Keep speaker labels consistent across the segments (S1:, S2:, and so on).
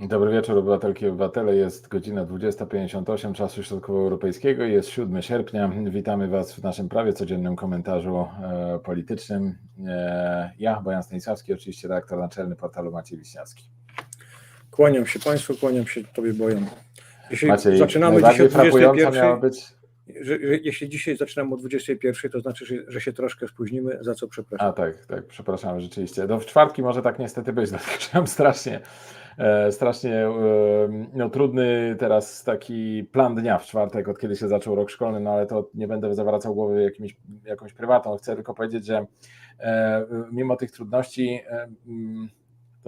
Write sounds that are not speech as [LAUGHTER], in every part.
S1: Dobry wieczór, obywatelki i obywatele. Jest godzina 20.58 czasu środkowoeuropejskiego i jest 7 sierpnia. Witamy Was w naszym prawie codziennym komentarzu e, politycznym. E, ja, Bojan Stanisławski, oczywiście redaktor naczelny portalu Maciej Wiśniawski.
S2: Kłaniam się Państwu, kłaniam się Tobie, Bojan. Jeśli
S1: Maciej,
S2: zaczynamy dzisiaj
S1: najbardziej
S2: o
S1: frapująca
S2: 21,
S1: miała być...
S2: że, że, jeśli dzisiaj zaczynamy o 21, to znaczy, że, że się troszkę spóźnimy, za co przepraszam.
S1: A tak, tak, przepraszam, rzeczywiście. No w czwartki może tak niestety być, [LAUGHS] dlatego mam strasznie, strasznie e, no, trudny teraz taki plan dnia w czwartek, od kiedy się zaczął rok szkolny, no ale to nie będę zawracał głowy jakimś, jakąś prywatną. Chcę tylko powiedzieć, że e, mimo tych trudności, e,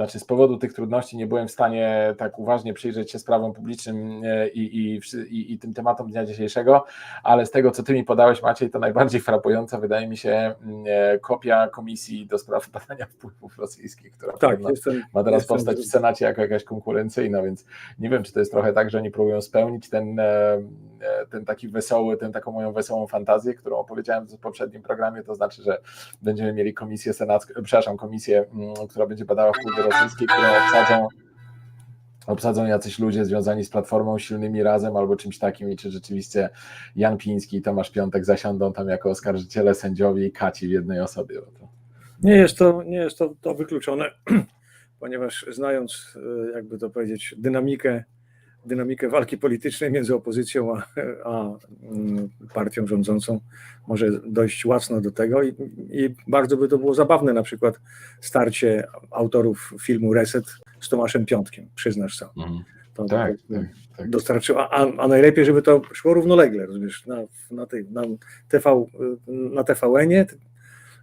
S1: znaczy z powodu tych trudności nie byłem w stanie tak uważnie przyjrzeć się sprawom publicznym e, i, i, i, i tym tematom dnia dzisiejszego, ale z tego, co ty mi podałeś, Maciej, to najbardziej [LAUGHS] frapująca wydaje mi się mm, e, kopia Komisji do spraw badania wpływów rosyjskich, która
S2: Tak, jestem.
S1: ma teraz
S2: jestem-
S1: powstać w Senacie jako jakaś konkurencyjna, więc nie wiem, czy to jest trochę tak, że oni próbują spełnić ten, e, ten taki wesoły, tę taką moją wesołą fantazję, którą opowiedziałem w poprzednim programie, to znaczy, że będziemy mieli komisję senacką, przepraszam, komisję, mm, która będzie badała wpływy rosyjskie, którą obsadzą obsadzą jacyś ludzie związani z Platformą Silnymi Razem albo czymś takim i czy rzeczywiście Jan Piński i Tomasz Piątek zasiądą tam jako oskarżyciele, sędziowie i kaci w jednej osobie.
S2: Nie jest to, nie jest to, to wykluczone, [CLEARS THROAT] ponieważ znając, e, jakby to powiedzieć, dynamikę, dynamikę walki politycznej między opozycją a, a mm, partią rządzącą, może dojść łacno do tego i, i bardzo by to było zabawne, na przykład starcie autorów filmu Reset z Tomaszem Piątkiem, przyznasz sam. To,
S1: Tak,
S2: to,
S1: tak, tak.
S2: dostarczyło, a, a najlepiej, żeby to szło równolegle, rozumiesz, na, na, tej, na, TV, na TVN-ie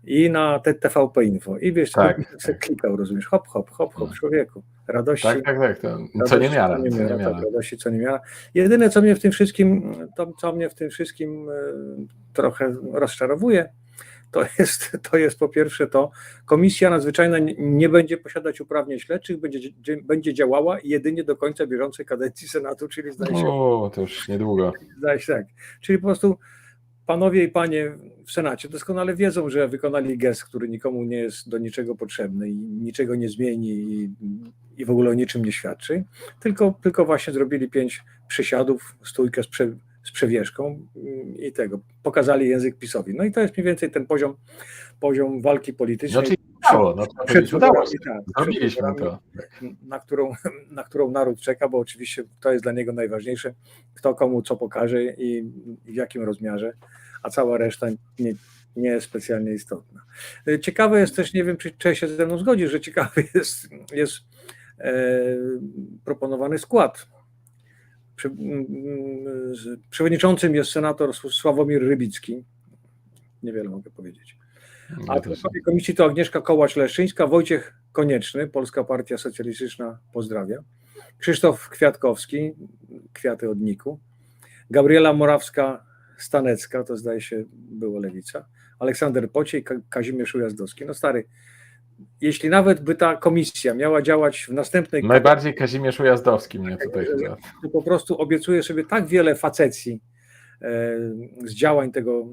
S2: i na te TVP Info. I wiesz,
S1: Tak,
S2: tak, tak. klikał, rozumiesz, hop, hop, hop, hop,
S1: No.
S2: człowieku. Radości.
S1: Tak, tak, tak. To, co nie miara, nie
S2: tak,
S1: miara.
S2: radości, co nie miara. Jedyne, co mnie w tym wszystkim, to, co mnie w tym wszystkim e, trochę rozczarowuje, to [LAUGHS] jest, to jest po pierwsze to, Komisja Nadzwyczajna nie- będzie posiadać uprawnień śledczych, będzie, dzie- będzie działała jedynie do końca bieżącej kadencji Senatu, czyli zdaje się,
S1: O, to już niedługo.
S2: zdaje się tak. Czyli po prostu panowie i panie w Senacie doskonale wiedzą, że wykonali gest, który nikomu nie jest do niczego potrzebny i niczego nie zmieni i, i w ogóle o niczym nie świadczy, tylko, tylko właśnie zrobili pięć przysiadów, stójkę z, prze, z przewieszką mm, i tego, pokazali język PiSowi. No i to jest mniej więcej ten poziom, poziom walki politycznej.
S1: czyli udało, no, to
S2: przed
S1: udało
S2: wyborami,
S1: się.
S2: tak, przed
S1: Zrobiliśmy to.
S2: na którą, na którą naród czeka, bo oczywiście to jest dla niego najważniejsze, kto komu co pokaże i w jakim rozmiarze, a cała reszta nie, nie jest specjalnie istotna. E, Ciekawe jest też, nie wiem, czy, czy się ze mną zgodzi, że ciekawy [LAUGHS] jest, jest e, proponowany skład. Przy, m, m, z- przewodniczącym jest senator Sławomir Rybicki. Niewiele mogę powiedzieć. A członkowie komisji to Agnieszka Kołacz-Leszczyńska, Wojciech Konieczny, Polska Partia Socjalistyczna, pozdrawia. Krzysztof Kwiatkowski, Kwiaty od Niku. Gabriela Morawska-Stanecka, to zdaje się było Lewica. Aleksander Pociej, Ka- Kazimierz Ujazdowski. No stary, jeśli nawet by ta komisja miała działać w następnej
S1: Najbardziej Kazimierz Ujazdowski mnie tutaj
S2: to po prostu obiecuje sobie tak wiele facecji z działań tego,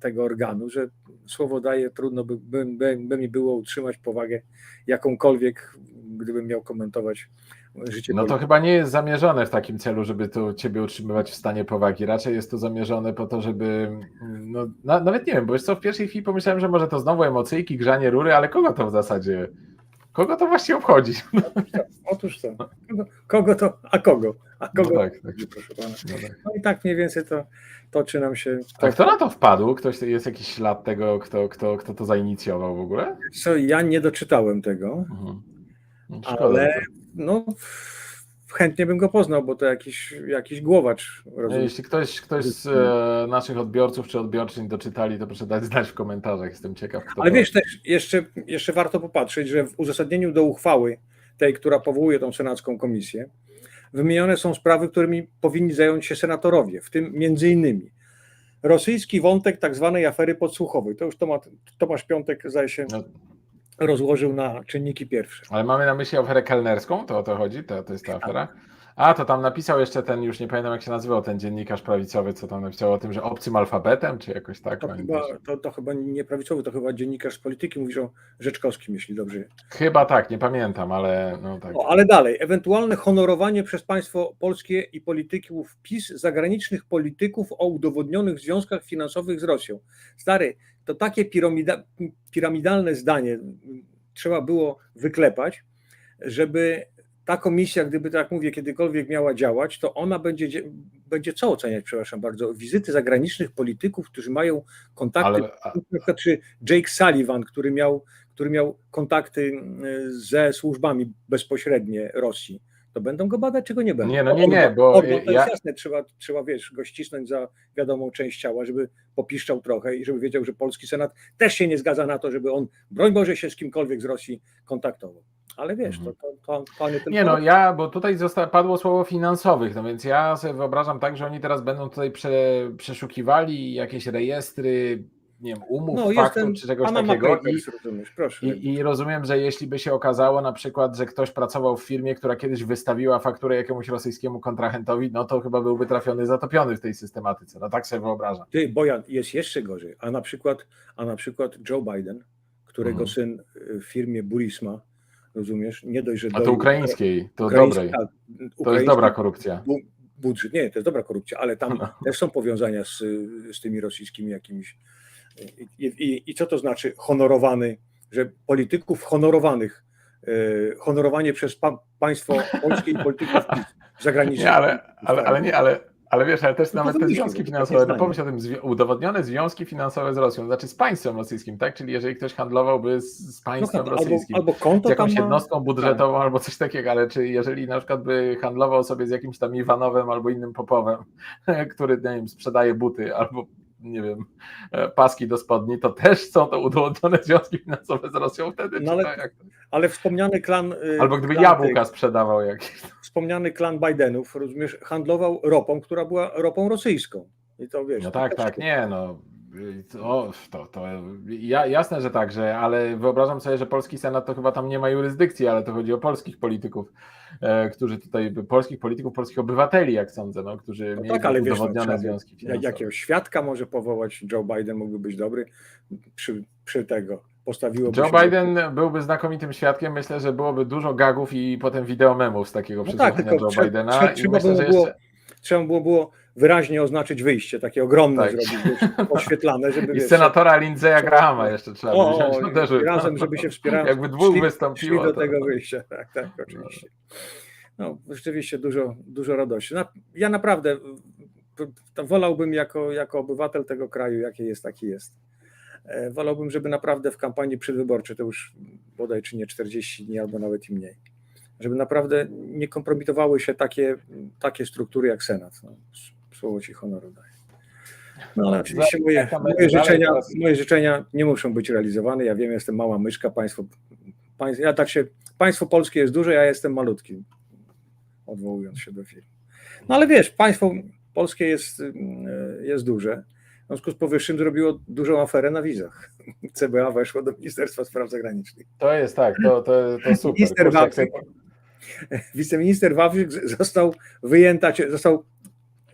S2: tego organu, że słowo daje, trudno by, by, by, by mi było utrzymać powagę jakąkolwiek, gdybym miał komentować życie.
S1: No to chyba nie jest zamierzone w takim celu, żeby tu ciebie utrzymywać w stanie powagi. Raczej jest to zamierzone po to, żeby. No, na, nawet nie wiem, bo wiesz co, w pierwszej chwili pomyślałem, że może to znowu emocjki, grzanie rury, ale kogo to w zasadzie. Kogo to właściwie obchodzi? [LAUGHS]
S2: Otóż to. Kogo, kogo to, a kogo? A
S1: No
S2: kogo?
S1: tak, tak.
S2: Proszę pana.
S1: No tak.
S2: No i tak mniej więcej to toczy nam się.
S1: A kto na to wpadł? Ktoś jest jakiś ślad tego, kto, kto, kto to zainicjował w ogóle?
S2: Co, ja nie doczytałem tego,
S1: Mhm. No, Szkoda.
S2: ale no, chętnie bym go poznał, bo to jakiś, jakiś głowacz. Rozumiem.
S1: Jeśli ktoś, ktoś z e, naszych odbiorców czy odbiorczyń doczytali, to proszę dać znać w komentarzach. Jestem ciekaw. Kto
S2: Ale
S1: to...
S2: wiesz też, jeszcze, jeszcze warto popatrzeć, że w uzasadnieniu do uchwały, tej, która powołuje tą senacką komisję, wymienione są sprawy, którymi powinni zająć się senatorowie, w tym między innymi rosyjski wątek tak zwanej afery podsłuchowej. To już Tomasz, Tomasz Piątek, zdaje się,
S1: No,
S2: rozłożył na czynniki pierwsze.
S1: ale mamy na myśli aferę kelnerską? To o to chodzi? To, to jest ta afera? A, to tam napisał jeszcze ten, już nie pamiętam jak się nazywał, ten dziennikarz prawicowy, co tam napisał o tym, że obcym alfabetem, czy jakoś tak?
S2: To
S1: oni
S2: chyba, to, to chyba nie prawicowy, to chyba dziennikarz z polityki, mówisz o Rzeczkowskim, jeśli dobrze.
S1: Chyba tak, nie pamiętam, ale no tak.
S2: No, ale dalej, ewentualne honorowanie przez państwo polskie i polityków PiS zagranicznych polityków o udowodnionych związkach finansowych z Rosją. Stary, to takie piramida, piramidalne zdanie trzeba było wyklepać, żeby ta komisja, gdyby tak mówię, kiedykolwiek miała działać, to ona będzie, dzie- będzie co oceniać, przepraszam bardzo, wizyty zagranicznych polityków, którzy mają kontakty
S1: Ale, a-
S2: na przykład czy Jake Sullivan, który miał, który miał kontakty y, ze służbami bezpośrednie Rosji, to będą go badać, czy go nie będą?
S1: Nie, no nie, nie, bo
S2: Orban, to
S1: ja-
S2: jest jasne, trzeba, trzeba, wiesz, go ścisnąć za wiadomą część ciała, żeby popiszczał trochę i żeby wiedział, że polski Senat też się nie zgadza na to, żeby on, broń Boże, się z kimkolwiek z Rosji kontaktował. Ale wiesz, to, to, to, to nie tylko...
S1: Nie no, ja, bo tutaj zosta- padło słowo finansowych, no więc ja sobie wyobrażam tak, że oni teraz będą tutaj prze, przeszukiwali jakieś rejestry, nie wiem, umów,
S2: no,
S1: faktów czy czegoś takiego. I,
S2: Papers, rozumiesz,
S1: i, I rozumiem, że jeśli by się okazało na przykład, że ktoś pracował w firmie, która kiedyś wystawiła fakturę jakiemuś rosyjskiemu kontrahentowi, no to chyba byłby trafiony, zatopiony w tej systematyce. No tak sobie wyobrażam.
S2: Ty, Bojan, jest jeszcze gorzej. A na przykład, a na przykład Joe Biden, którego
S1: Mhm.
S2: syn y, w firmie Burisma, rozumiesz, nie dość, że
S1: A to ukraińskiej, to dobrej.
S2: tak,
S1: To jest dobra korupcja.
S2: bu- budżet. Nie, to jest dobra korupcja, ale tam
S1: No.
S2: też są powiązania z, z tymi rosyjskimi jakimiś. I, i, I co to znaczy honorowany, że polityków honorowanych, y, honorowanie przez pa, państwo polskie i polityków [LAUGHS] zagranicznych.
S1: Nie, ale, ale, ale nie, ale, ale wiesz, ale też
S2: No
S1: nawet te związki finansowe, no pomyśl o tym, zwi- udowodnione związki finansowe z Rosją, znaczy z państwem rosyjskim, tak? Czyli jeżeli ktoś handlowałby z, z
S2: No,
S1: państwem
S2: albo,
S1: rosyjskim,
S2: albo
S1: z
S2: konto tam
S1: jakąś jednostką budżetową albo coś takiego, ale czy jeżeli na przykład by handlował sobie z jakimś tam Iwanowem albo innym Popowem, [LAUGHS] który, nie wiem, sprzedaje buty albo nie wiem, e, paski do spodni, to też są to udowodnione [LAUGHS] związki finansowe z Rosją wtedy,
S2: No ale-
S1: tak? Jak-
S2: ale wspomniany klan. y,
S1: Albo gdyby
S2: klan
S1: jabłka sprzedawał jakieś.
S2: wspomniany klan Bidenów, rozumiesz, handlował ropą, która była ropą rosyjską. I to wiesz.
S1: No tak, tak, nie, no. To, to, to ja, jasne, że tak, że, ale wyobrażam sobie, że polski senat to chyba tam nie ma jurysdykcji, ale to chodzi o polskich polityków, e, którzy tutaj, polskich polityków, polskich obywateli, jak sądzę, no, którzy
S2: No
S1: mieli
S2: tak, ale wiesz, no,
S1: udowodnione
S2: trzeba by-
S1: związki finansowe.
S2: Jakiegoś świadka może powołać, Joe Biden mógłby być dobry przy, przy tego. Postawiłoby
S1: Joe Biden byłby znakomitym świadkiem, myślę, że byłoby dużo gagów i potem wideo memów z takiego
S2: No tak,
S1: Joe Bidena
S2: trzeba
S1: że
S2: było,
S1: jeszcze...
S2: trzeba było, było wyraźnie oznaczyć wyjście, takie ogromne
S1: Tak.
S2: zrobić, oświetlane, żeby
S1: I
S2: wiesz,
S1: senatora Lindseya Grahama jeszcze trzeba
S2: o,
S1: wziąć no też,
S2: razem, żeby się wspierać.
S1: Jakby dwóch
S2: szli,
S1: wystąpiło.
S2: szli do
S1: to-
S2: tego wyjścia. Tak, tak, oczywiście. No, rzeczywiście dużo, dużo radości. Ja naprawdę wolałbym jako, jako obywatel tego kraju, jaki jest, taki jest. E, Wolałbym, żeby naprawdę w kampanii przedwyborczej, to już bodaj czy nie 40 dni, albo nawet i mniej, żeby naprawdę nie kompromitowały się takie, takie struktury jak Senat. No, słowo ci honoru daję. No ale oczywiście moje,
S1: Jak tam
S2: moje,
S1: będzie dalej
S2: życzenia, moje życzenia nie muszą być realizowane. Ja wiem, jestem mała myszka, państwo, ja tak się, państwo polskie jest duże, ja jestem malutki, odwołując się do filmu. No ale wiesz, państwo polskie jest, y, jest duże. W związku z powyższym zrobiło dużą aferę na wizach. [LAUGHS] CBA weszło do Ministerstwa Spraw Zagranicznych.
S1: To jest tak, to, to, to super.
S2: Minister Wawrzyk, [LAUGHS] wiceminister Wawrzyk został wyjęta, został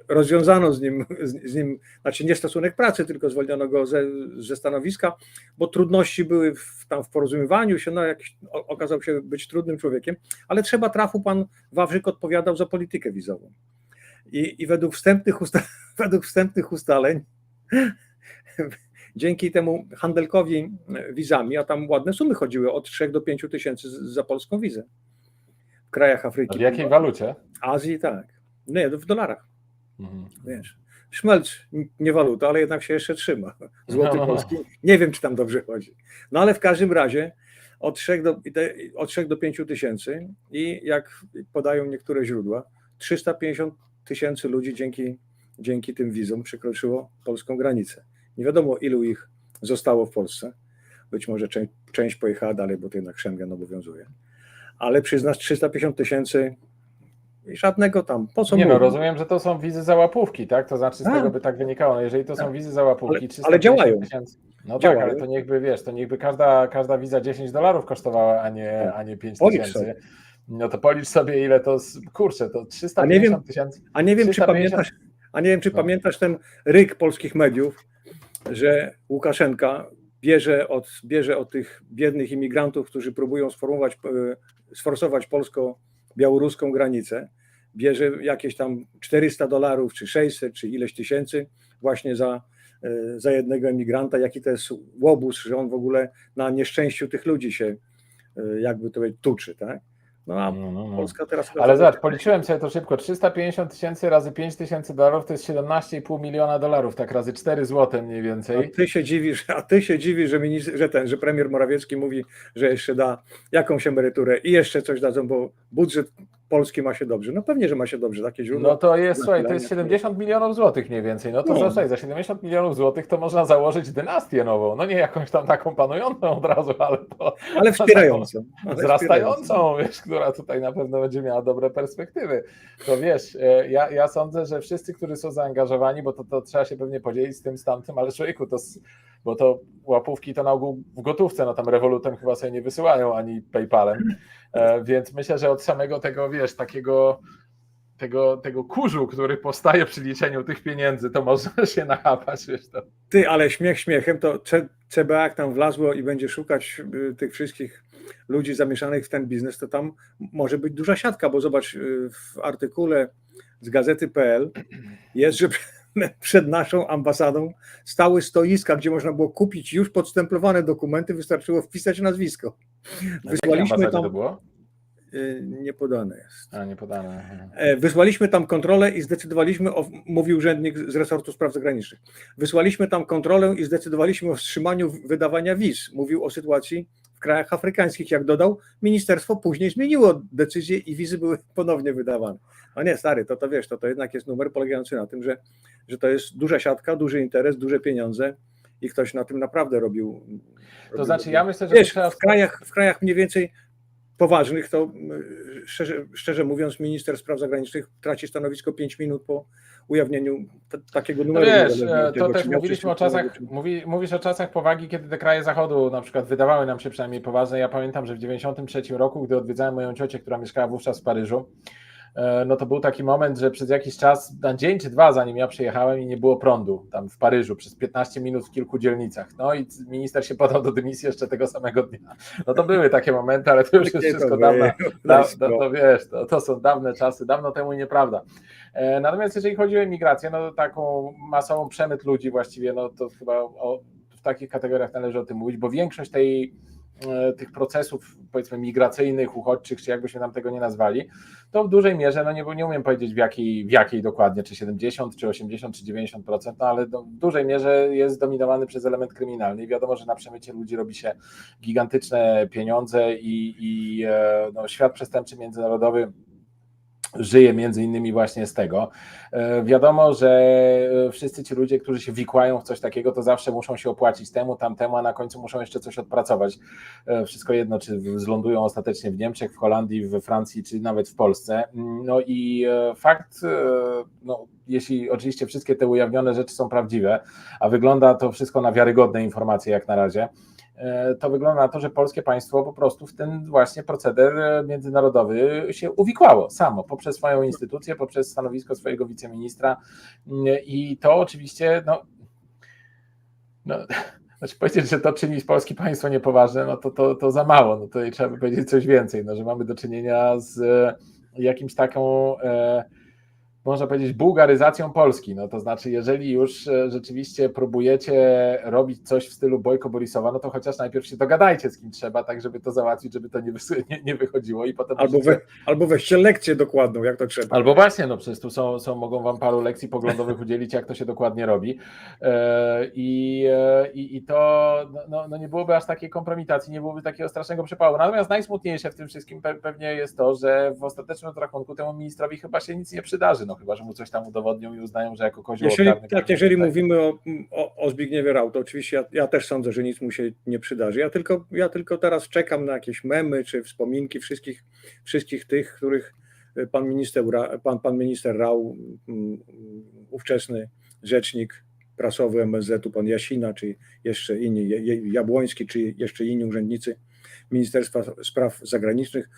S2: rozwiązano z nim, z, nim, znaczy nie stosunek pracy, tylko zwolniono go ze, ze stanowiska, bo trudności były w, tam w porozumiewaniu się, no jakiś, okazał się być trudnym człowiekiem, ale trzeba trafu pan Wawrzyk odpowiadał za politykę wizową. I, i według, wstępnych usta, [LAUGHS] według wstępnych ustaleń [LAUGHS] dzięki temu handelkowi wizami, a tam ładne sumy chodziły od 3 do 5 tysięcy za polską wizę. W krajach Afryki.
S1: W jakiej walucie?
S2: Azji tak. Nie, w dolarach,
S1: Mhm.
S2: wiesz. Szmelc, nie waluta, ale jednak się jeszcze trzyma. [LAUGHS] Złoty
S1: No.
S2: polski. Nie wiem, czy tam dobrze chodzi. No ale w każdym razie od 3 do, od 3 do 5 tysięcy i jak podają niektóre źródła, 350 tysięcy ludzi dzięki, dzięki tym wizom przekroczyło polską granicę. Nie wiadomo, ilu ich zostało w Polsce. Być może część, część pojechała dalej, bo to jednak Schengen obowiązuje. Ale przyznać 350 tysięcy i żadnego tam. Po co
S1: Nie no,
S2: mówić?
S1: rozumiem, że to są wizy za łapówki, tak? To znaczy z
S2: A.
S1: tego by tak wynikało. No jeżeli to są
S2: Tak.
S1: wizy za łapówki,
S2: Ale-
S1: 350
S2: ale działają.
S1: tysięcy- No
S2: Działają.
S1: tak, ale to niechby wiesz, to niechby każda, każda wiza 10 dolarów kosztowała, a nie,
S2: Tak.
S1: a nie 5
S2: Policz
S1: tysięcy. No to policz sobie, ile to, kurczę, to 350 tysięcy.
S2: A nie wiem, czy
S1: 350
S2: pamiętasz, a nie wiem, czy
S1: No.
S2: pamiętasz ten ryk polskich mediów, że Łukaszenka bierze od, bierze od tych biednych imigrantów, którzy próbują sformować, e, sforsować polsko-białoruską granicę, bierze jakieś tam 400 dolarów, czy 600, czy ileś tysięcy właśnie za, e, za jednego emigranta. Jaki to jest łobuz, że on w ogóle na nieszczęściu tych ludzi się e, jakby to tuczy, tak? No a
S1: No, no, no.
S2: Polska teraz...
S1: Ale zobacz, policzyłem sobie to szybko. 350 tysięcy razy 5 tysięcy dolarów to jest 17,5 miliona dolarów, tak razy 4 złote mniej
S2: A
S1: więcej.
S2: ty się dziwisz, a ty się dziwisz, że, minister, że ten, że premier Morawiecki mówi, że jeszcze da jakąś emeryturę i jeszcze coś dadzą, bo budżet Polski ma się dobrze. No pewnie, że ma się dobrze, takie źródła.
S1: No to jest, słuchaj, to jest
S2: Nasilania.
S1: 70 milionów złotych mniej więcej. No to
S2: No.
S1: za, słuchaj, za 70 milionów złotych to można założyć dynastię nową. No nie jakąś tam taką panującą od razu, ale to
S2: ale wspierającą. [LAUGHS] Ale
S1: wzrastającą, wiesz, która tutaj na pewno będzie miała dobre perspektywy. To wiesz, e, ja, ja sądzę, że wszyscy, którzy są zaangażowani, bo to, to trzeba się pewnie podzielić z tym, z tamtym, ale człowieku, to, bo to łapówki to na ogół w gotówce, no tam rewolutem chyba sobie nie wysyłają ani PayPalem, e, więc myślę, że od samego tego, wiesz, takiego tego, tego kurzu, który powstaje przy liczeniu tych pieniędzy, to można [LAUGHS] się nachapać, wiesz, to
S2: Ty, ale śmiech śmiechem, to CBA jak tam wlazło i będzie szukać y, tych wszystkich ludzi zamieszanych w ten biznes, to tam może być duża siatka, bo zobacz, y, w artykule z gazety.pl jest, że [LAUGHS] przed naszą ambasadą stały stoiska, gdzie można było kupić już podstemplowane dokumenty, wystarczyło wpisać nazwisko.
S1: Na
S2: Wysłaliśmy tam,
S1: to było?
S2: y, nie podane jest.
S1: A, nie podane.
S2: E, Wysłaliśmy tam kontrolę i zdecydowaliśmy, o, mówił urzędnik z resortu spraw zagranicznych, wysłaliśmy tam kontrolę i zdecydowaliśmy o wstrzymaniu wydawania wiz. Mówił o sytuacji krajach afrykańskich. Jak dodał, ministerstwo później zmieniło decyzję i wizy były ponownie wydawane. No nie, stary, to to wiesz, to, to jednak jest numer polegający na tym, że, że to jest duża siatka, duży interes, duże pieniądze i ktoś na tym naprawdę robił.
S1: To
S2: robił-
S1: znaczy, ja myślę, że
S2: Wiesz,
S1: to
S2: w krajach, w krajach mniej więcej poważnych, to y, szczerze, szczerze mówiąc, minister spraw zagranicznych traci stanowisko 5 minut po ujawnieniu takiego
S1: No
S2: numeru.
S1: wiesz, e, to
S2: tego,
S1: też mówiliśmy o czasach, mówi, mówisz o czasach powagi, kiedy te kraje zachodu na przykład wydawały nam się przynajmniej poważne. Ja pamiętam, że w 93 roku, gdy odwiedzałem moją ciocię, która mieszkała wówczas w Paryżu, no to był taki moment, że przez jakiś czas, na dzień czy dwa zanim ja przyjechałem i nie było prądu tam w Paryżu przez 15 minut w kilku dzielnicach. No i minister się podał do dymisji jeszcze tego samego dnia. No to były takie momenty, ale to już jest wszystko
S2: to
S1: dawno,
S2: było.
S1: da, da, to wiesz, to, to są dawne czasy, dawno temu i nieprawda. E, Natomiast jeżeli chodzi o imigrację, no to taką masową przemyt ludzi właściwie, no to chyba o, w takich kategoriach należy o tym mówić, bo większość tej, e, tych procesów powiedzmy migracyjnych, uchodźczych, czy jakbyśmy nam tego nie nazwali, to w dużej mierze, no nie, nie umiem powiedzieć w jakiej, w jakiej dokładnie, czy 70, czy 80, czy 90%, no ale do, w dużej mierze jest dominowany przez element kryminalny i wiadomo, że na przemycie ludzi robi się gigantyczne pieniądze i, i e, no, świat przestępczy międzynarodowy żyje między innymi właśnie z tego. E, Wiadomo, że e, wszyscy ci ludzie, którzy się wikłają w coś takiego, to zawsze muszą się opłacić temu, tamtemu, a na końcu muszą jeszcze coś odpracować. E, Wszystko jedno, czy zlądują ostatecznie w Niemczech, w Holandii, we Francji, czy nawet w Polsce. No i fakt, no, jeśli oczywiście wszystkie te ujawnione rzeczy są prawdziwe, a wygląda to wszystko na wiarygodne informacje jak na razie, to wygląda na to, że polskie państwo po prostu w ten właśnie proceder e, międzynarodowy się uwikłało samo, poprzez swoją instytucję, poprzez stanowisko swojego wiceministra. Mm, i to oczywiście, no, no [LAUGHS] znaczy powiedzieć, że to czyni polskie państwo niepoważne, no to, to, to za mało, no to trzeba by powiedzieć coś więcej, no, że mamy do czynienia z e, jakimś taką e, można powiedzieć, bułgaryzacją Polski. No to znaczy, jeżeli już e, rzeczywiście próbujecie robić coś w stylu Bojko Borisowa, no to chociaż najpierw się dogadajcie z kim trzeba, tak żeby to załatwić, żeby to nie, [LAUGHS] nie, nie wychodziło i potem
S2: Albo,
S1: możecie-
S2: we, albo weźcie lekcję dokładną, jak to trzeba.
S1: Albo właśnie, no przecież tu są, są, mogą wam paru lekcji poglądowych [LAUGHS] udzielić, jak to się dokładnie robi. E, I, e, i, i to no, no, no nie byłoby aż takiej kompromitacji, nie byłoby takiego strasznego przypału. Natomiast najsmutniejsze w tym wszystkim pe, pewnie jest to, że w ostatecznym rachunku temu ministrowi chyba się nic nie przydarzy, no chyba, że mu coś tam udowodnią i uznają, że jako kozioł
S2: Jeżeli, tak, jeżeli
S1: zostać.
S2: mówimy o, o, o Zbigniewie Rau, to oczywiście ja, ja też sądzę, że nic mu się nie przydarzy. Ja tylko, ja tylko teraz czekam na jakieś memy czy wspominki wszystkich, wszystkich tych, których pan minister, pan, pan minister Rau, ówczesny rzecznik prasowy MSZ-u, pan Jasina, czy jeszcze inni, Jabłoński, czy jeszcze inni urzędnicy Ministerstwa Spraw Zagranicznych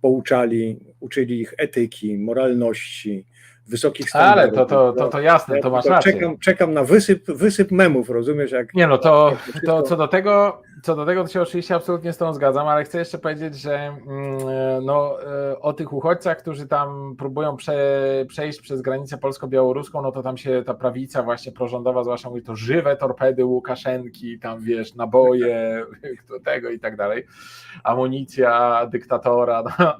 S2: pouczali, uczyli ich etyki, moralności, wysokich
S1: Ale
S2: standardów.
S1: to, to, to, to jasne,
S2: Ja
S1: to masz rację.
S2: Czekam, czekam na wysyp, wysyp memów, rozumiesz? Jak,
S1: Nie no, to,
S2: to
S1: co do tego, co do tego to się oczywiście absolutnie z tą zgadzam, ale chcę jeszcze powiedzieć, że mm, no, e, o tych uchodźcach, którzy tam próbują prze, przejść przez granicę polsko-białoruską, no to tam się ta prawica właśnie prorządowa zwłaszcza mówi to żywe torpedy Łukaszenki, tam wiesz, naboje [LAUGHS] tego i tak dalej, amunicja dyktatora, no,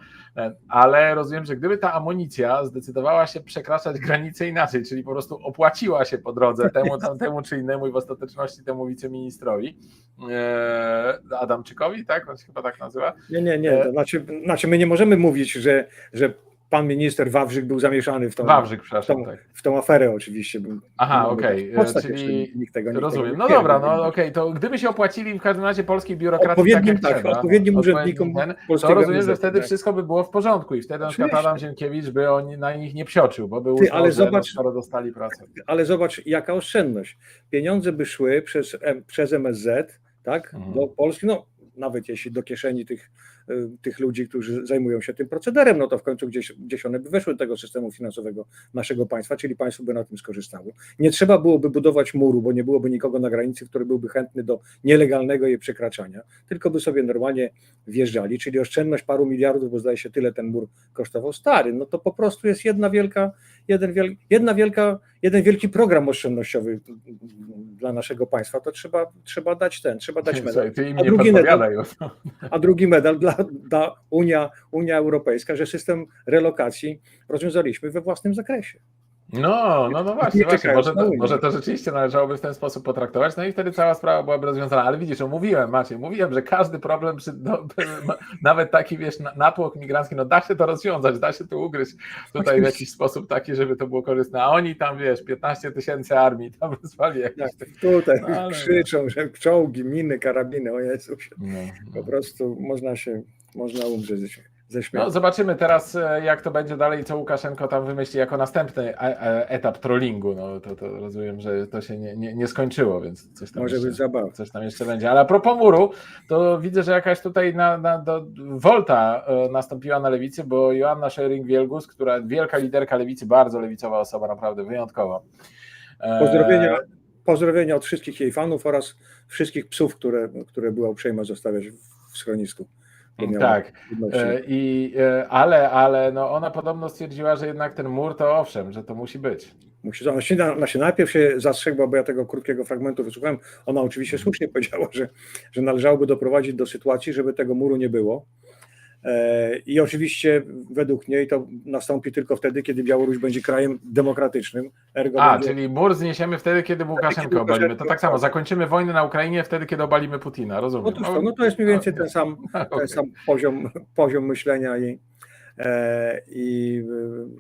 S1: ale rozumiem, że gdyby ta amunicja zdecydowała się przekraczać granice inaczej, czyli po prostu opłaciła się po drodze temu, tamtemu czy innemu i w ostateczności temu wiceministrowi, e, Adamczykowi, tak? On się chyba tak nazywa.
S2: Nie, nie, nie. To znaczy, znaczy my nie możemy mówić, że, że pan minister Wawrzyk był zamieszany w tą,
S1: Wawrzyk,
S2: w tą,
S1: Tak.
S2: w tą aferę oczywiście.
S1: Aha, okej,
S2: Polsce
S1: czyli-
S2: nikt, tego nikt
S1: Rozumiem. No
S2: nie
S1: dobra, no okej, to gdyby się opłacili w każdym razie polskiej biurokracji tak
S2: Odpowiednim,
S1: jak
S2: tak,
S1: trzeba,
S2: odpowiednim urzędnikom
S1: to rozumiem, że wtedy
S2: tak.
S1: wszystko by było w porządku i wtedy na przykład
S2: Oczywiście.
S1: Adam Ziemkiewicz by on na nich nie psioczył, bo by
S2: Ty, ale
S1: że no,
S2: zobacz-
S1: skoro dostali pracę.
S2: Ale zobacz, jaka oszczędność. Pieniądze by szły przez, przez MSZ tak,
S1: Mhm.
S2: do Polski, no nawet jeśli do kieszeni tych, y, tych ludzi, którzy zajmują się tym procederem, no to w końcu gdzieś, gdzieś one by weszły do tego systemu finansowego naszego państwa, czyli państwo by na tym skorzystało. Nie trzeba byłoby budować muru, bo nie byłoby nikogo na granicy, który byłby chętny do nielegalnego jej przekraczania, tylko by sobie normalnie wjeżdżali, czyli oszczędność paru miliardów, bo zdaje się tyle ten mur kosztował stary, no to po prostu jest jedna wielka, jeden wiel, jedna wielka, jeden wielki program oszczędnościowy dla naszego państwa, to trzeba, trzeba dać ten, trzeba dać medal. A drugi
S1: podpowiadaj.
S2: A drugi medal dla, dla Unia, Unia Europejska, że system relokacji rozwiązaliśmy we własnym zakresie.
S1: No, no, no właśnie,
S2: Nie
S1: właśnie. Może, to, może to rzeczywiście należałoby w ten sposób potraktować, no i wtedy cała sprawa byłaby rozwiązana. Ale widzisz, no mówiłem, Maciej, mówiłem, że każdy problem, przy, no, [LAUGHS] nawet taki, wiesz, na- natłok migrancki, no da się to rozwiązać, da się to ugryźć tutaj w jakiś sposób taki, żeby to było korzystne. A oni tam, wiesz, 15 tysięcy armii tam [LAUGHS] wysłali jakieś...
S2: Tak, tutaj
S1: No, ale-
S2: krzyczą, że czołgi, miny, karabiny, o Jezus.
S1: No,
S2: Po
S1: no.
S2: prostu można się, można umrzeć ze,
S1: No,
S2: śmiechu.
S1: zobaczymy teraz, e, jak to będzie dalej, co Łukaszenko tam wymyśli jako następny e- e- etap trollingu. No, to, to rozumiem, że to się nie, nie, nie skończyło, więc coś tam
S2: Może
S1: jeszcze...
S2: być zabawa.
S1: coś tam jeszcze będzie. Ale a propos muru, to widzę, że jakaś tutaj na, na, do, Volta e, nastąpiła na lewicy, bo Joanna Schering-Wielgus, która wielka liderka lewicy, bardzo lewicowa osoba, naprawdę wyjątkowa.
S2: Pozdrowienia, pozdrowienia od wszystkich jej fanów oraz wszystkich psów, które, które była uprzejma zostawiać w schronisku.
S1: Tak, e, i, e, ale, ale no ona podobno stwierdziła, że jednak ten mur to owszem, że to musi być.
S2: Musi, ona, się, ona się najpierw się zastrzegła, bo ja tego krótkiego fragmentu wysłuchałem. Ona oczywiście słusznie powiedziała, że, że należałoby doprowadzić do sytuacji, żeby tego muru nie było. E, I oczywiście według niej to nastąpi tylko wtedy, kiedy Białoruś będzie krajem demokratycznym. Ergo
S1: A,
S2: będzie,
S1: czyli mur zniesiemy wtedy, kiedy Łukaszenko
S2: kiedy
S1: obalimy. To tak samo, zakończymy wojnę na Ukrainie wtedy, kiedy obalimy Putina,
S2: no,
S1: rozumiem.
S2: to, to, no to jest mniej więcej ten sam, [LAUGHS] ten sam poziom, poziom myślenia i, e, i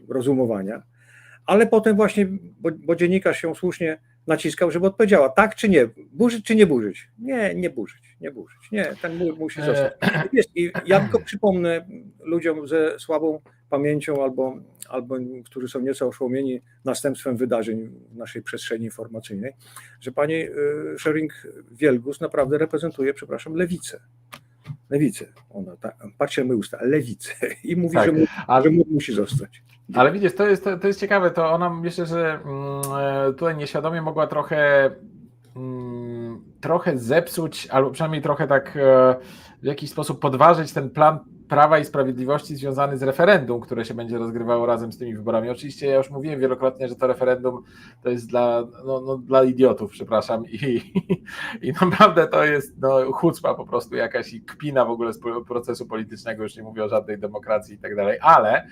S2: e, rozumowania. Ale potem właśnie, bo, bo dziennikarz się słusznie naciskał, żeby odpowiedziała tak czy nie, burzyć czy nie burzyć. Nie, nie burzyć, nie burzyć. Nie, ten mur musi zostać. [CLEARS THROAT] Jest, I ja tylko przypomnę ludziom ze słabą pamięcią albo, albo którzy są nieco oszołomieni następstwem wydarzeń w naszej przestrzeni informacyjnej, że pani y, Schering-Wielgus naprawdę reprezentuje, przepraszam, lewicę. Lewicę. Ona, tak, patrzcie na moje usta, lewicę. I mówi,
S1: Tak,
S2: że, mu,
S1: ale-
S2: że mur musi zostać.
S1: Ale widzisz, to jest, to, to jest ciekawe, to ona myślę, że mm, e, tutaj nieświadomie mogła trochę mm, trochę zepsuć, albo przynajmniej trochę tak e, w jakiś sposób podważyć ten plan Prawa i Sprawiedliwości związany z referendum, które się będzie rozgrywało razem z tymi wyborami. Oczywiście ja już mówiłem wielokrotnie, że to referendum to jest dla, no, no, dla idiotów, przepraszam, i, [LAUGHS] i naprawdę to jest no, chucpa po prostu jakaś i kpina w ogóle z procesu politycznego, już nie mówię o żadnej demokracji i tak dalej, ale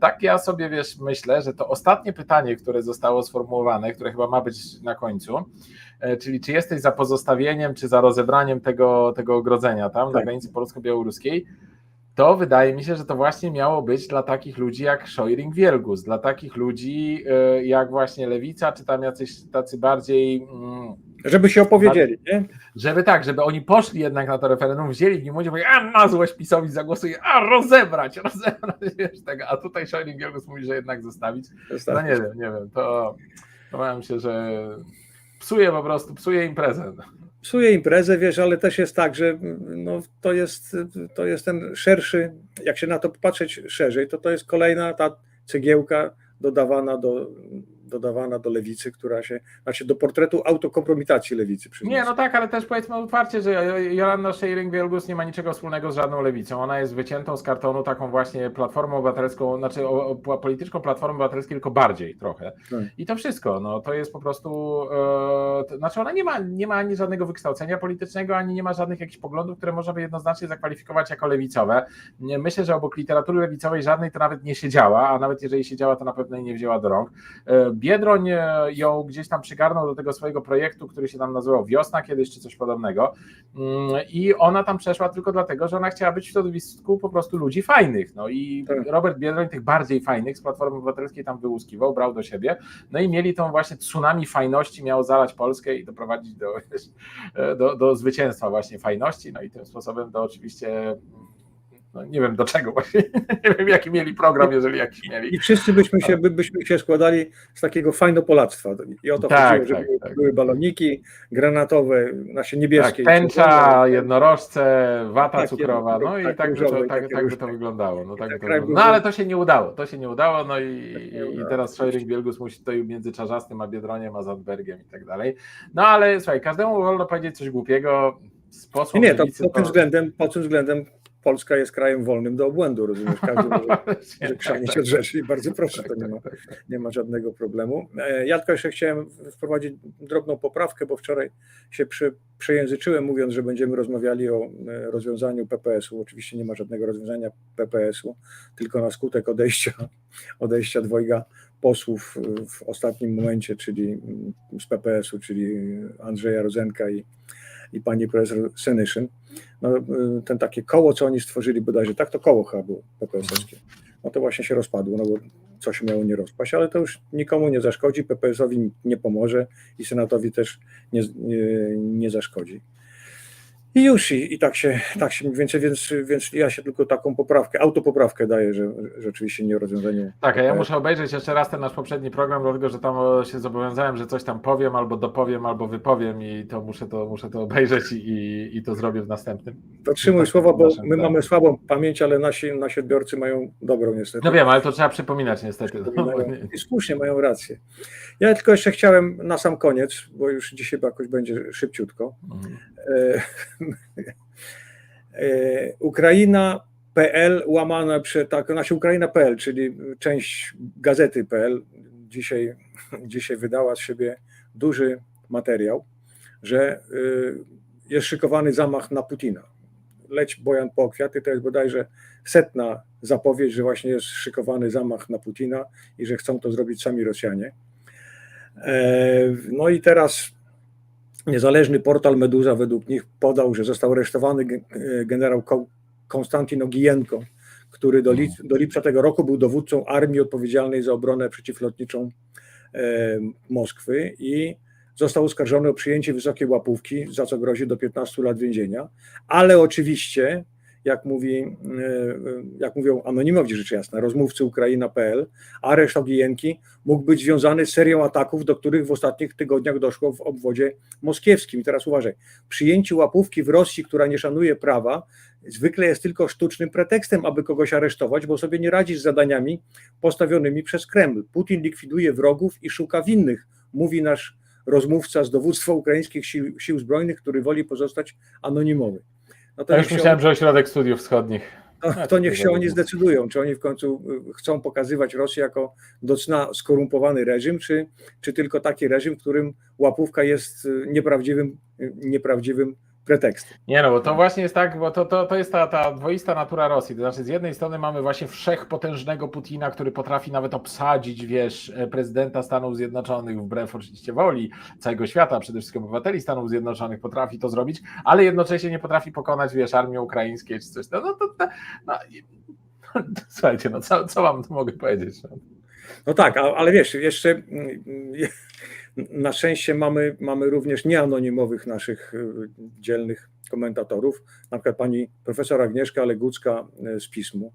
S1: Tak, ja sobie wiesz, myślę, że to ostatnie pytanie, które zostało sformułowane, które chyba ma być na końcu, e, czyli czy jesteś za pozostawieniem, czy za rozebraniem tego, tego ogrodzenia tam na
S2: Tak.
S1: granicy polsko-białoruskiej, to wydaje mi się, że to właśnie miało być dla takich ludzi jak Szojring-Wielgus, dla takich ludzi e, jak właśnie Lewica, czy tam jacyś tacy bardziej mm,
S2: Żeby się opowiedzieli, nie?
S1: żeby tak, żeby oni poszli jednak na to referendum, wzięli w nim udział, a na złość PiSowi zagłosuję, a rozebrać, [LAUGHS] rozebrać, wiesz, tego, a tutaj Wielgus mówi, że jednak zostawić. No nie wiem, nie wiem, to, powiem się, że psuje po prostu, psuje imprezę.
S2: psuje imprezę, wiesz, ale też jest tak, że no, to, jest, to jest ten szerszy, jak się na to patrzeć szerzej, to to jest kolejna ta cegiełka dodawana do, dodawana do lewicy, która się, znaczy do portretu autokompromitacji lewicy.
S1: Nie,
S2: przyznaję.
S1: no tak, ale też powiedzmy otwarcie, że Joanna Scheiring-Wielgus nie ma niczego wspólnego z żadną lewicą. Ona jest wyciętą z kartonu taką właśnie platformą obywatelską, znaczy o, o, polityczną platformą obywatelską, tylko bardziej trochę.
S2: Tak.
S1: I to wszystko, no to jest po prostu, e, to, znaczy ona nie ma, nie ma ani żadnego wykształcenia politycznego, ani nie ma żadnych jakichś poglądów, które można by jednoznacznie zakwalifikować jako lewicowe. Nie, myślę, że obok literatury lewicowej żadnej to nawet nie siedziała, a nawet jeżeli siedziała, to na pewno jej nie wzięła do rąk. E, Biedroń e, ją gdzieś tam przygarnął do tego swojego projektu, który się tam nazywał Wiosna kiedyś, czy coś podobnego. Mm, I ona tam przeszła tylko dlatego, że ona chciała być w środowisku po prostu ludzi fajnych. No i
S2: Tak.
S1: Robert Biedroń tych bardziej fajnych z Platformy Obywatelskiej tam wyłuskiwał, brał do siebie. No i mieli tą właśnie tsunami fajności, miało zalać Polskę i doprowadzić do, [LAUGHS] do, do zwycięstwa właśnie fajności. No i tym sposobem to oczywiście. No nie wiem do czego właśnie, [LAUGHS] nie wiem jaki mieli program, jeżeli jakiś mieli.
S2: I wszyscy byśmy się, by, byśmy się składali z takiego fajnopolactwa. I o to
S1: Tak,
S2: chodziło, żeby
S1: tak,
S2: były,
S1: tak.
S2: baloniki granatowe, nasze
S1: Tak,
S2: niebieskie.
S1: tęcza,
S2: czerwone.
S1: jednorożce, wata
S2: Tak,
S1: cukrowa, no i
S2: tak,
S1: tak by, to, tak, tak by to wyglądało. No, tak
S2: tak
S1: to wyglądało. no ale to się nie udało, to się nie udało, no i,
S2: Tak
S1: i teraz. Szojryk Wielgus musi tutaj między Czarzastym a Biedroniem, a Zandbergiem i tak dalej. No ale słuchaj, każdemu wolno powiedzieć coś głupiego, z posłów
S2: Nie, to pod tym względem, pod tym względem Polska jest krajem wolnym do obłędu, rozumiesz? Każdy [LAUGHS] może, może
S1: tak, tak,
S2: od rzeczy i bardzo [LAUGHS] proszę,
S1: tak,
S2: to nie ma, nie ma żadnego problemu. E, Ja tylko jeszcze chciałem wprowadzić drobną poprawkę, bo wczoraj się przy, przejęzyczyłem, mówiąc, że będziemy rozmawiali o e, rozwiązaniu PPS-u. Oczywiście nie ma żadnego rozwiązania PPS-u, tylko na skutek odejścia, [LAUGHS] odejścia dwojga posłów w ostatnim momencie, czyli mm, z PPS-u, czyli Andrzeja Rozenka i, i pani profesor Senyszyn. No, y, ten takie koło, co oni stworzyli bodajże, tak to koło chyba było PPS-owskie. No to właśnie się rozpadło, no bo co się miało nie rozpaść, ale to już nikomu nie zaszkodzi, PPS-owi nie pomoże i Senatowi też nie, nie, nie zaszkodzi. I już, i, i tak się, tak się mniej więcej, więc, więc ja się tylko taką poprawkę, autopoprawkę daję, że, oczywiście nie o rozwiązaniu.
S1: Tak, a ja
S2: PPS.
S1: muszę obejrzeć jeszcze raz ten nasz poprzedni program, dlatego że tam się zobowiązałem, że coś tam powiem, albo dopowiem, albo wypowiem i to muszę to, muszę to obejrzeć i, i, i to zrobię w następnym.
S2: Dotrzymuj
S1: Tak,
S2: słowa, bo my
S1: zdaniem.
S2: mamy słabą pamięć, ale nasi, nasi odbiorcy mają dobrą niestety.
S1: No wiem, ale to trzeba przypominać niestety. [LAUGHS] No,
S2: I słusznie mają rację. Ja tylko jeszcze chciałem na sam koniec, bo już dzisiaj jakoś będzie szybciutko.
S1: Mhm.
S2: E, e, Ukraina.pl łamane przez tak, znaczy Ukraina.pl, czyli część gazety.pl dzisiaj, dzisiaj wydała z siebie duży materiał, że y, jest szykowany zamach na Putina. Leć Bojan po kwiaty, to jest bodajże setna zapowiedź, że właśnie jest szykowany zamach na Putina i że chcą to zrobić sami Rosjanie. No i teraz niezależny portal Meduza według nich podał, że został aresztowany e, generał Ko- Konstantin Ogijenko, który do, lic- do lipca tego roku był dowódcą armii odpowiedzialnej za obronę przeciwlotniczą e, Moskwy i został oskarżony o przyjęcie wysokiej łapówki, za co grozi do 15 lat więzienia, ale oczywiście, jak, mówi, e, jak mówią anonimowi rzecz jasna, rozmówcy Ukraina.pl, areszt Ogijenki mógł być związany z serią ataków, do których w ostatnich tygodniach doszło w obwodzie moskiewskim. I teraz uważaj, przyjęcie łapówki w Rosji, która nie szanuje prawa, zwykle jest tylko sztucznym pretekstem, aby kogoś aresztować, bo sobie nie radzi z zadaniami postawionymi przez Kreml. Putin likwiduje wrogów i szuka winnych, mówi nasz rozmówca z dowództwa ukraińskich sił, sił zbrojnych, który woli pozostać anonimowy. No to
S1: Ja już
S2: się
S1: myślałem, że ośrodek studiów wschodnich.
S2: to, to niech się oni zdecydują, czy oni w końcu y, chcą pokazywać Rosję jako do cna skorumpowany reżim, czy, czy tylko taki reżim, w którym łapówka jest y, nieprawdziwym, y, nieprawdziwym pretekstem.
S1: Nie no, bo to właśnie jest tak, bo to, to, to jest ta, ta dwoista natura Rosji. To znaczy, z jednej strony mamy właśnie wszechpotężnego Putina, który potrafi nawet obsadzić, wiesz, e, prezydenta Stanów Zjednoczonych wbrew oczywiście woli całego świata, przede wszystkim obywateli Stanów Zjednoczonych, potrafi to zrobić, ale jednocześnie nie potrafi pokonać, wiesz, armii ukraińskiej czy coś. No, no to, no, i- [LAUGHS] słuchajcie, no co, co wam tu mogę powiedzieć? No.
S2: No tak, ale wiesz, jeszcze mm, na szczęście mamy, mamy również nieanonimowych naszych y, dzielnych komentatorów, na przykład pani profesor Agnieszka Legucka y, z Pismu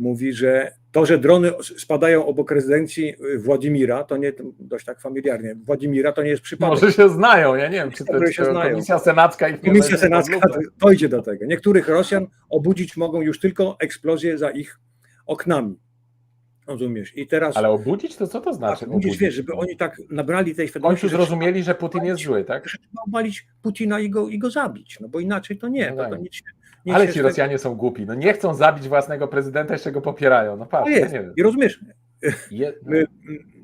S2: mówi, że to, że drony spadają obok rezydencji y, Władimira, to nie dość tak familiarnie. Władimira to nie jest przypadek.
S1: Może się znają, ja nie wiem, czy to czy
S2: się znają.
S1: komisja senacka nie
S2: Komisja Senacka dojdzie do tego. Niektórych Rosjan obudzić mogą już tylko eksplozje za ich oknami. Rozumiesz? I teraz
S1: Ale obudzić to co to znaczy?
S2: tak, obudzić, wiesz, żeby oni tak nabrali tej świadomości, że
S1: zrozumieli, że Putin jest zły, tak?
S2: że trzeba obalić Putina i go, i go zabić, no bo inaczej to nie.
S1: No
S2: to, to
S1: tak.
S2: nic, nic
S1: Ale ci
S2: tego-
S1: Rosjanie są głupi. No nie chcą zabić własnego prezydenta, jeszcze go popierają. No patrz, ja
S2: jest.
S1: nie wiem.
S2: I rozumiesz,
S1: Je, [LAUGHS] no,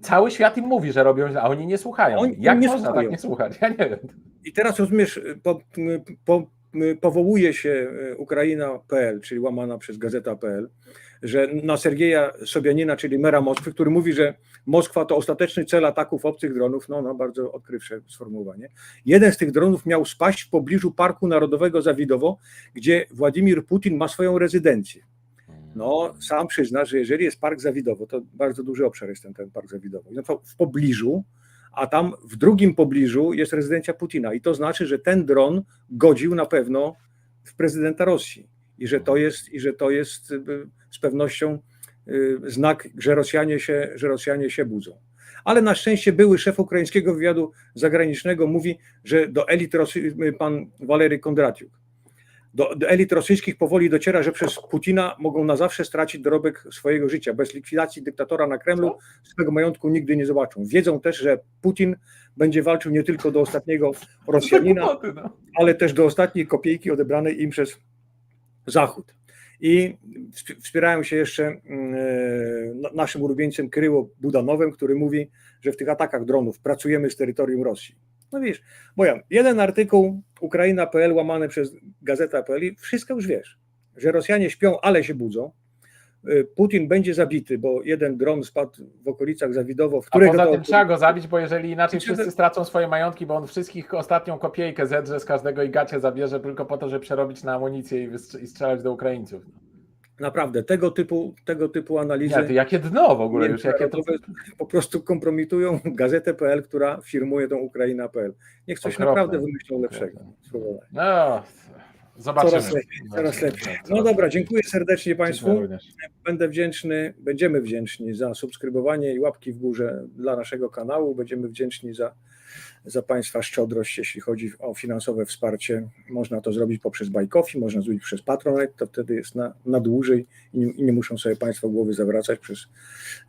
S1: cały świat im mówi, że robią źle, a oni nie słuchają.
S2: Oni-
S1: Jak
S2: nie
S1: można
S2: słuchają.
S1: tak nie słuchać? Ja nie wiem.
S2: I teraz rozumiesz, po, po, powołuje się Ukraina.pl, czyli łamana przez gazeta.pl, że na Sergieja Sobianina, czyli mera Moskwy, który mówi, że Moskwa to ostateczny cel ataków obcych dronów, no, no bardzo odkrywcze sformułowanie. Jeden z tych dronów miał spaść w pobliżu Parku Narodowego Zawidowo, gdzie Władimir Putin ma swoją rezydencję. No, sam przyzna, że jeżeli jest Park Zawidowo, to bardzo duży obszar jest ten, ten Park Zawidowo, no to w pobliżu, a tam w drugim pobliżu jest rezydencja Putina. I to znaczy, że ten dron godził na pewno w prezydenta Rosji. I że to jest, i że to jest y, z pewnością y, znak, że Rosjanie się, że Rosjanie się budzą. Ale na szczęście były szef ukraińskiego wywiadu zagranicznego mówi, że do elit Rosji, pan Walery Kondratiuk, do, do elit rosyjskich powoli dociera, że przez Putina mogą na zawsze stracić dorobek swojego życia. Bez likwidacji dyktatora na Kremlu swego majątku nigdy nie zobaczą. Wiedzą też, że Putin będzie walczył nie tylko do ostatniego Rosjanina, [LAUGHS]
S1: no.
S2: ale też do ostatniej kopiejki odebranej im przez Zachód. I wsp- wspierają się jeszcze mm, e, naszym ulubieńcem Kryło Budanowem, który mówi, że w tych atakach dronów pracujemy z terytorium Rosji. No wiesz, bo ja, jeden artykuł Ukraina.pl łamany przez Gazeta.pl wszystko już wiesz, że Rosjanie śpią, ale się budzą. E, Putin będzie zabity, bo jeden dron spadł w okolicach Zawidowo, w
S1: A poza
S2: to-
S1: tym trzeba go zabić, bo jeżeli inaczej
S2: Znaczy,
S1: wszyscy stracą swoje majątki, bo on wszystkich ostatnią kopiejkę zedrze z każdego i gacie zabierze tylko po to, żeby przerobić na amunicję i, wystrz- i strzelać do Ukraińców.
S2: Naprawdę tego typu, tego typu analizy.
S1: To jakie dno w ogóle już, jakie to...
S2: po prostu kompromitują [LAUGHS] gazetę.pl, która firmuje tą Ukraina.pl. Niech coś
S1: Okropne.
S2: naprawdę wymyślą lepszego. Spróbować.
S1: No, zobaczymy.
S2: Coraz lepiej, coraz lepiej. No dobra, dziękuję serdecznie Państwu. Będę wdzięczny, będziemy wdzięczni za subskrybowanie i łapki w górze dla naszego kanału. Będziemy wdzięczni za, za Państwa szczodrość, jeśli chodzi o finansowe wsparcie. Można to zrobić poprzez Bajkofi, można zrobić przez Patronet, to wtedy jest na, na dłużej i nie, i nie muszą sobie Państwo głowy zawracać przez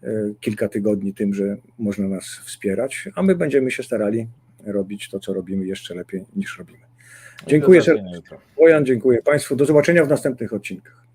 S2: e, kilka tygodni tym, że można nas wspierać, a my będziemy się starali robić to, co robimy jeszcze lepiej niż robimy. Dziękuję
S1: Do zobaczenia jutro.
S2: Bojan, dziękuję Państwu. Do zobaczenia w następnych odcinkach.